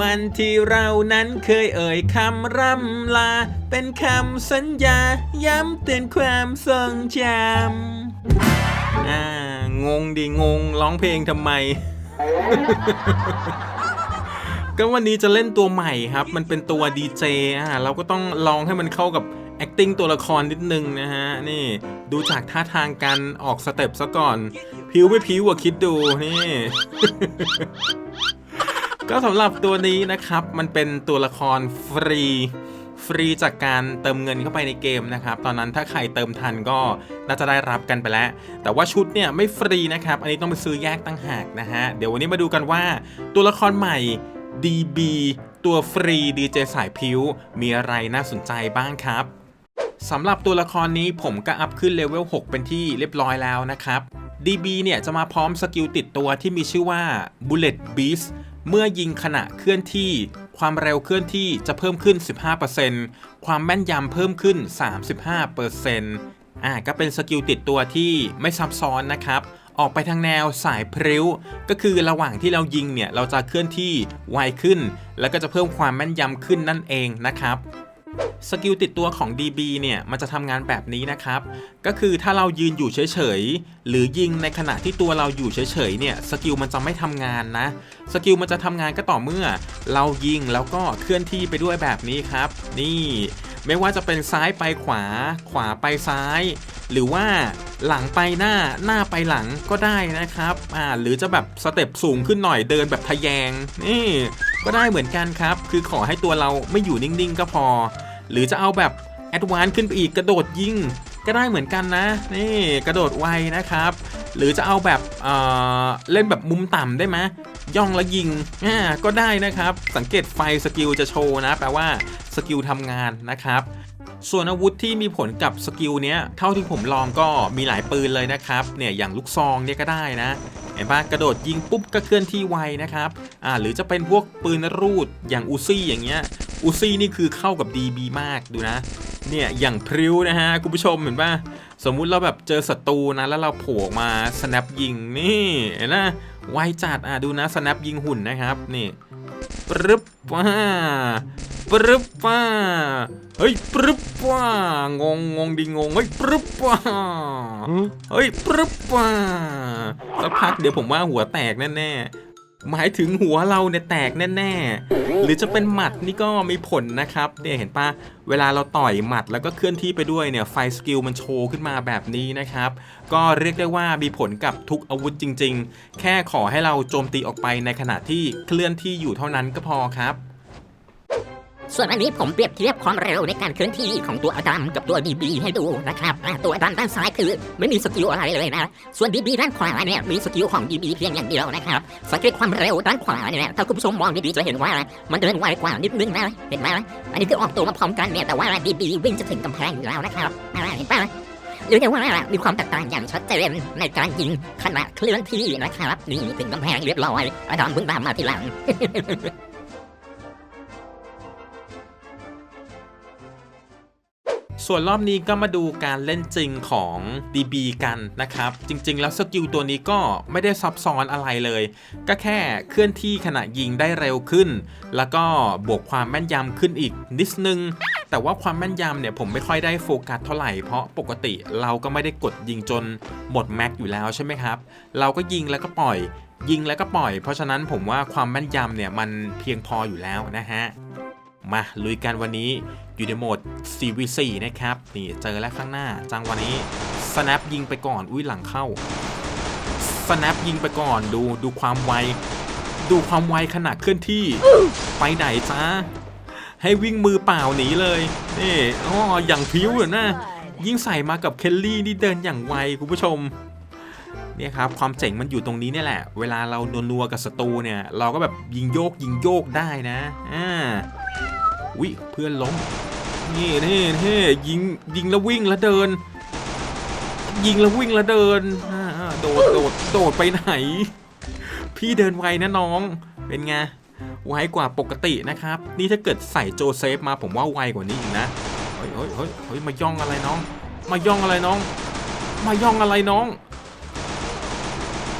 วันที่เรานั้นเคยเอ่ยคำร่ำลา เป็นคำสัญญา ย้ำเตือนความทรงจำอ่างงดิงงร้องเพลงทำไม ก็วันนี้จะเล่นตัวใหม่ครับ มันเป็นตัวดีเจอะเราก็ต้องลองให้มันเข้ากับ acting ตัวละครนิดนึงนะฮะ นี่ดูจากท่าทางการออกสเต็ปซะก่อนผิวไม่ผิวอะคิดดูนี่ ก็สำหรับตัวนี้นะครับ มันเป็นตัวละครฟรีฟรีจากการเติมเงินเข้าไปในเกมนะครับ ตอนนั้นถ้าใครเติมทันก็น่าจะได้รับกันไปแล้ว แต่ว่าชุดเนี่ยไม่ฟรีนะครับ อันนี้ต้องไปซื้อแยกตั้งหากนะฮะ เดี๋ยววันนี้มาดูกันว่าตัวละครใหม่ DB ตัวฟรี DJ สายพิวมีอะไรน่าสนใจบ้างครับสำหรับตัวละครนี้ผมก็อัพขึ้นเลเวล 6 เป็นที่เรียบร้อยแล้วนะครับ DB เนี่ยจะมาพร้อมสกิลติดตัวที่มีชื่อว่า Bullet Beast เมื่อยิงขณะเคลื่อนที่ ความเร็วเคลื่อนที่จะเพิ่มขึ้น 15%ความแม่นยำเพิ่มขึ้น 35%อ่าก็เป็นสกิลติดตัวที่ไม่ซับซ้อนนะครับออกไปทางแนวสายพริ้ว ก็คือระหว่างที่เรายิงเนี่ย เราจะเคลื่อนที่ไวขึ้น แล้วก็จะเพิ่มความแม่นยำขึ้นนั่นเองนะครับ สกิลติดตัวของ DB เนี่ย มันจะทำงานแบบนี้นะครับ ก็คือถ้าเรายืนอยู่เฉยๆ หรือยิงในขณะที่ตัวเราอยู่เฉยๆ เนี่ย สกิลมันจะไม่ทำงานนะ สกิลมันจะทำงานก็ต่อเมื่อ เรายิงแล้วก็เคลื่อนที่ไปด้วยแบบนี้ครับ นี่ไม่ว่าจะเป็นซ้ายไปขวา ขวาไปซ้าย หรือว่าหลังไปหน้าหน้าไปหลังก็ได้นะครับ อ่า หรือจะแบบสเต็ปสูงขึ้นหน่อยเดินแบบทะแยง นี่ ก็ได้เหมือนกันครับ คือขอให้ตัวเราไม่อยู่นิ่งๆ ก็พอ หรือจะเอาแบบแอดวานซ์ขึ้นไปอีกกระโดดยิงก็ได้เหมือนกันนะ นี่กระโดดไวนะครับ หรือจะเอาแบบเออเล่นแบบมุมต่ำได้ไหมย่องแล้วยิงอ่าก็ได้นะครับ สังเกตไฟสกิลจะโชว์นะ แปลว่าสกิลทำงานนะครับ ส่วนอาวุธที่มีผลกับสกิลเนี้ยเท่าที่ผมลองก็มีหลายปืนเลยนะครับเนี่ยอย่างลูกซองเนี่ยก็ได้นะเห็นปะกระโดดยิงปุ๊บก็เคลื่อนที่ไวนะครับอ่าหรือจะเป็นพวกปืนรูดอย่างอูซี่อย่างเงี้ยอูซี่นี่คือเข้ากับ DB มากดูนะเนี่ยอย่างพริ้วนะฮะคุณผู้ชมเห็นปะสมมุติเราแบบเจอศัตรูนะแล้วเราโผล่มา snap ยิงนี่เห็นนะไวจัดอะดูนะ snap ยิงหุ่นนะครับนี่ปรึบว้า ปรึบว้าเฮ้ยปรึบว้างงงงดิงงเฮ้ยปรึบว้าเฮ้ยปรึบว่ะสักพักเดี๋ยวผมว่าหัวแตกแน่ๆหมายถึงหัวเราเนี่ยแตกแน่ๆหรือจะเป็นหมัดนี่ก็มีผลนะครับเนี่ยเห็นปะเวลาเราต่อยหมัดแล้วก็เคลื่อนที่ไปด้วยเนี่ยไฟสกิลมันโชว์ขึ้นมาแบบนี้นะครับ ก็เรียกได้ว่ามีผลกับทุกอาวุธจริง ๆ แค่ขอให้เราโจมตีออกไปในขณะที่เคลื่อนที่อยู่เท่านั้นก็พอครับ ส่วนอันนี้ผมเปรียบเทียบความเร็วในการเคลื่อนที่ของตัวอดัมกับตัวบีบีให้ดูนะครับตัวอดัมด้านซ้ายคือไม่มีสกิลอะไรเลยนะ ส่วนบีบีด้านขวาเนี่ยมีสกิลของบีบีเพียงอย่างเดียวนะครับสังเกตความเร็วด้านขวาเนี่ยถ้าคุณผู้ชมมองดีๆจะเห็นว่ามันเดินไวกว่านิดนึงนะเห็นไหมอันนี้คือออกตัวมาพร้อมกันเนี่ยแต่ว่าบีบีวิ่งจะถึงกำแพงอยู่แล้วนะครับอ่เห็นปะหรือว่ามีความแตกต่างอย่างชัดเจนในการยิงขณะเคลื่อนที่นะครับนี่ถึงกำแพงเรียบร้อยอดัมเพิ่งตามมาทีหลัง ส่วนรอบนี้ก็มาดูการเล่นจริงของ DB กันนะครับ จริง ๆ แล้วสกิลตัวนี้ก็ไม่ได้ซับซ้อนอะไรเลย ก็แค่เคลื่อนที่ขณะยิงได้เร็วขึ้น แล้วก็บวกความแม่นยำขึ้นอีกนิดนึงแต่ว่าความแม่นยำเนี่ยผมไม่ค่อยได้โฟกัสเท่าไหร่เพราะปกติเราก็ไม่ได้กดยิงจนหมดแม็กอยู่แล้วใช่ไหมครับ เราก็ยิงแล้วก็ปล่อย ยิงแล้วก็ปล่อย เพราะฉะนั้นผมว่าความแม่นยำเนี่ยมันเพียงพออยู่แล้วนะฮะ มาลุยกันวันนี้อยู่ในโหมด CVC นะครับ นี่เจอแล้วข้างหน้า จังวันนี้ snap ยิงไปก่อน อุ้ยหลังเข้า snap ยิงไปก่อนดูดูความไว ดูความไวขณะเคลื่อนที่ ไปไหนจ้า ให้วิ่งมือเปล่าหนีเลย นี่อ๋ออย่างพิ้วเลยนะ ยิ่งใส่มากับเคลลี่นี่เดินอย่างไวคุณผู้ชม เนี่ยครับความเจ๋งมันอยู่ตรงนี้เนี่ยแหละ เวลาเรานัวๆกับศัตรูเนี่ย เราก็แบบยิงโยกยิงโยกได้นะอ่าวิเพื่อนล้มนี่นี่นี่ยิงยิงแล้ววิ่งแล้วเดิน ยิงแล้ววิ่งแล้วเดินโดดโดดโดดไปไหน พี่เดินไวนะน้องเป็นไงไวกว่าปกตินะครับ นี่ถ้าเกิดใส่โจเซฟมาผมว่าไวกว่านี้อีกนะเฮ้ยเฮ้ยเฮ้ยเฮ้ยมาย่องอะไรน้อง มาย่องอะไรน้อง มาย่องอะไรน้อง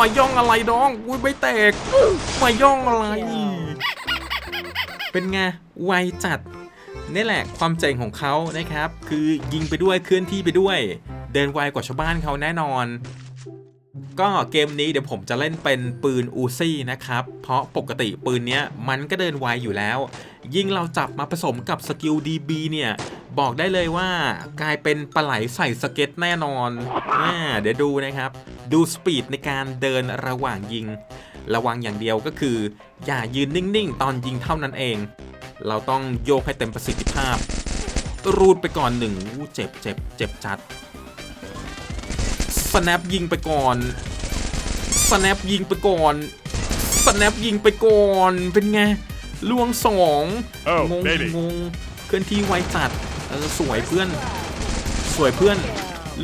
มาย่องอะไรน้องอุ้ยไม่แตก มาย่องอะไร เป็นไงไวจัดนี่แหละความเจ๋งของเขานะครับ คือยิงไปด้วยเคลื่อนที่ไปด้วย เดินไวกว่าชาวบ้านเขาแน่นอน ก็เกมนี้เดี๋ยวผมจะเล่นเป็นปืนอูซี่นะครับ เพราะปกติปืนเนี้ยมันก็เดินไวอยู่แล้ว ยิ่งเราจับมาผสมกับสกิล DB เนี่ย บอกได้เลยว่ากลายเป็นปลาไหลใส่สเก็ตแน่นอนอ่าเดี๋ยวดูนะครับ ดูสปีดในการเดินระหว่างยิง ระวังอย่างเดียวก็คือ อย่ายืนนิ่งๆ ตอนยิงเท่านั้นเอง เราต้องโยกให้เต็มประสิทธิภาพ รูดไปก่อนหนึ่งเจ็บเจ็บเจ็บจัดสแนปยิงไปก่อนสแนปยิงไปก่อนสแนปยิงไปก่อนเป็นไง ล่วงสอง Oh, งง baby. งงเคลื่อนที่ไวจัดเออสวยเพื่อน สวยเพื่อน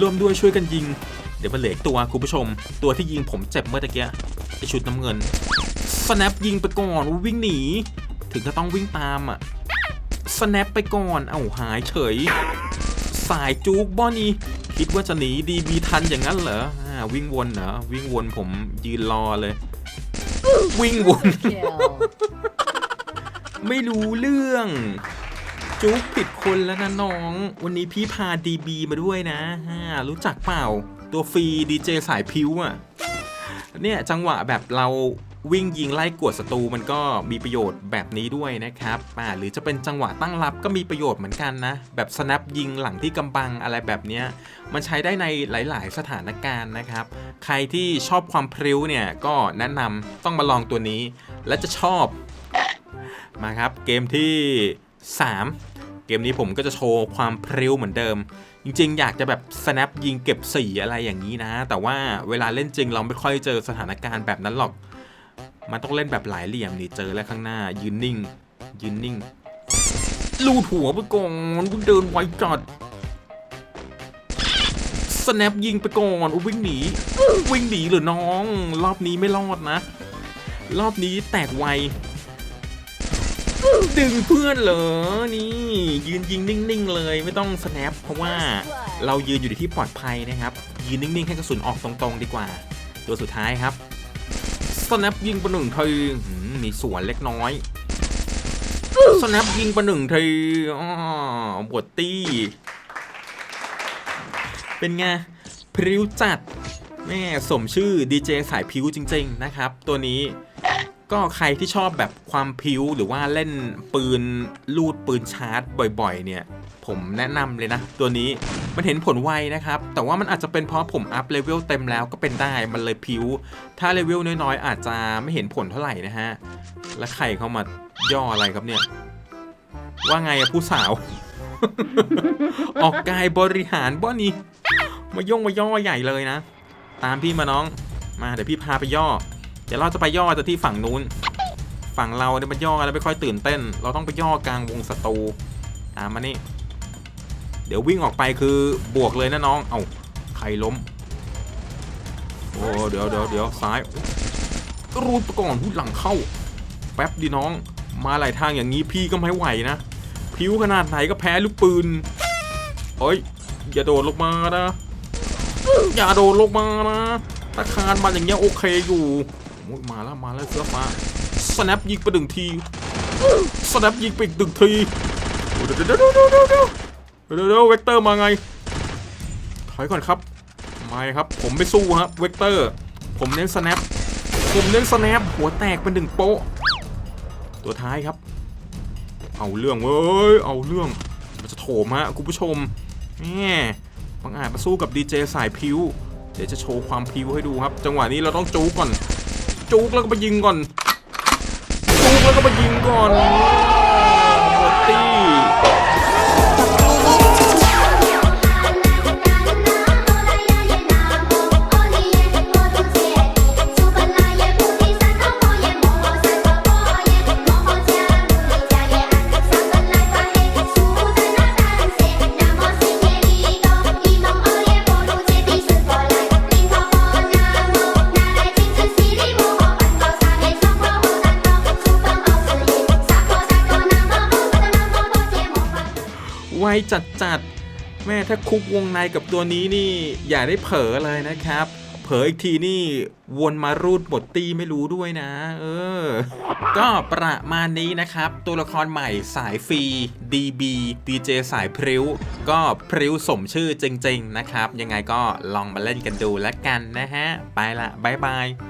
ร่วมด้วยช่วยกันยิง เดี๋ยวมันเหลืออีกตัวคุณผู้ชม ตัวที่ยิงผมเจ็บเมื่อตะกี้ไอชุดน้ำเงินสแนปยิงไปก่อนอู้วิ่งหนี ถึงก็ต้องวิ่งตามอะสแนปไปก่อนเอ้าหายเฉย สายจูกบอนี่คิดว่าจะหนีดีบีทันอย่างนั้นเหรออ่าวิ่งวนเหรอวิ่งวนผมยืนรอเลย วิ่งวน Kill. ไม่รู้เรื่อง จุ๊กผิดคนแล้วนะน้อง วันนี้พี่พาดีบีมาด้วยนะอ่ารู้จักเปล่า ตัวฟรีดีเจสายพิ้วอะ เนี่ยจังหวะแบบเราวิ่งยิงไล่กวดศัตรูมันก็มีประโยชน์แบบนี้ด้วยนะครับอ่าหรือจะเป็นจังหวะตั้งรับก็มีประโยชน์เหมือนกันนะ แบบสแนปยิงหลังที่กำบังอะไรแบบเนี้ย มันใช้ได้ในหลาย ๆ สถานการณ์นะครับ ใครที่ชอบความพริ้วเนี่ยก็แนะนำต้องมาลองตัวนี้ และจะชอบ มาครับ เกมที่ 3 เกมนี้ผมก็จะโชว์ความพริ้วเหมือนเดิม จริงๆ อยากจะแบบ snap ยิงเก็บสีอะไรอย่างนี้นะ แต่ว่าเวลาเล่นจริงเราไม่ค่อยเจอสถานการณ์แบบนั้นหรอก มันต้องเล่นแบบหลายเหลี่ยมนี่เจอแล้วข้างหน้ายืนนิ่ง ยืนนิ่ง ลูดหัวไปก่อนเดินไวจัด snap ยิงไปก่อนอวิ่งหนีวิ่งหนีเหรือน้อง รอบนี้ไม่รอดนะ รอบนี้แตกไว ดึงเพื่อนเหรอ นี่ ยืนยิงนิ่งๆ เลยไม่ต้องสแนปเพราะว่าเรายืนอยู่ในที่ปลอดภัยนะครับ ยืนนิ่งๆ ให้กระสุนออกตรงๆ ดีกว่า ตัวสุดท้ายครับสแนปยิงประหนึ่งทีมมีสวนเล็กน้อยสแนปยิงประหนึ่งทีอ๋อบวดตี้ เป็นไง พริ้วจัดแม่สมชื่อดีเจสายพิ้วจริง ๆ นะครับ ตัวนี้ ก็ใครที่ชอบแบบความพิ้วหรือว่าเล่นปืนลูดปืนชาร์จบ่อยๆ เนี่ย ผมแนะนำเลยนะ ตัวนี้มันเห็นผลไวนะครับ แต่ว่ามันอาจจะเป็นเพราะผมอัพเลเวลเต็มแล้วก็เป็นได้มันเลยพิ้ว ถ้าเลเวลน้อยๆ อาจจะไม่เห็นผลเท่าไหร่นะฮะ แล้วใครเข้ามาย่ออะไรครับเนี่ย ว่าไงอะผู้สาว ออกกายบริหารบ่นี่มาย่องมาย่อใหญ่เลยนะ ตามพี่มาน้องมาเดี๋ยวพี่พาไปย่อ ดี๋ยวเราจะไปย่อจะที่ฝั่งนู้น ฝั่งเราเนี่ยมันย่อแล้วไม่ค่อยตื่นเต้น เราต้องไปย่อกลางวงศัตรูตามมานี่ เดี๋ยววิ่งออกไปคือบวกเลยนะน้อง เอาใครล้ม โอ้เดี๋ยวเดี๋ยวเดี๋ยวซ้าย รูดไปก่อนหูหลังเข้า แป๊บดีน้อง มาหลายทางอย่างนี้พี่ก็ไม่ไหวนะ ผิวขนาดไหนก็แพ้ลูกปืนเอ้ย อย่าโดดลงมานะ อย่าโดดลงมานะตะคานมาอย่างเงี้ยโอเคอยู่ มาแล้วมาแล้วเสือมาสแนปยิงไปหนึ่งทีสแนปยิงไปอีกหนึ่งทีเดี๋ยวเดี๋ยวเดี๋ยวเดี๋ยวเดี๋ยวเดี๋ยวเวกเตอร์มาไงถอยก่อนครับไม่ครับ ผมไม่สู้ครับเวกเตอร์ ผมเน้นสแนปผมเน้นสแนปหัวแตกเป็นหนึ่งโป๊ะตัวท้ายครับ เอาเรื่องเว้ยเอาเรื่องมันจะโถมฮะคุณผู้ชมแหมบางอาจมาสู้กับดีเจสายพิวเดี๋ยวจะโชว์ความพิวให้ดูครับ จังหวะนี้เราต้องจู๊ก่อน จุกแล้วก็ไปยิงก่อนจุกแล้วก็ไปยิงก่อน จัดจัดๆแม่ถ้าคุกวงในกับตัวนี้นี่อย่าได้เผลอเลยนะครับ เผลออีกทีนี่วนมารูดบทตีไม่รู้ด้วยนะ เออ ก็ประมาณนี้นะครับ ตัวละครใหม่สายฟรี DB DJ สายพริ้ว ก็พริ้วสมชื่อจริง ๆ นะครับ ยังไงก็ลองมาเล่นกันดูแล้วกันนะฮะ ไปละบายบาย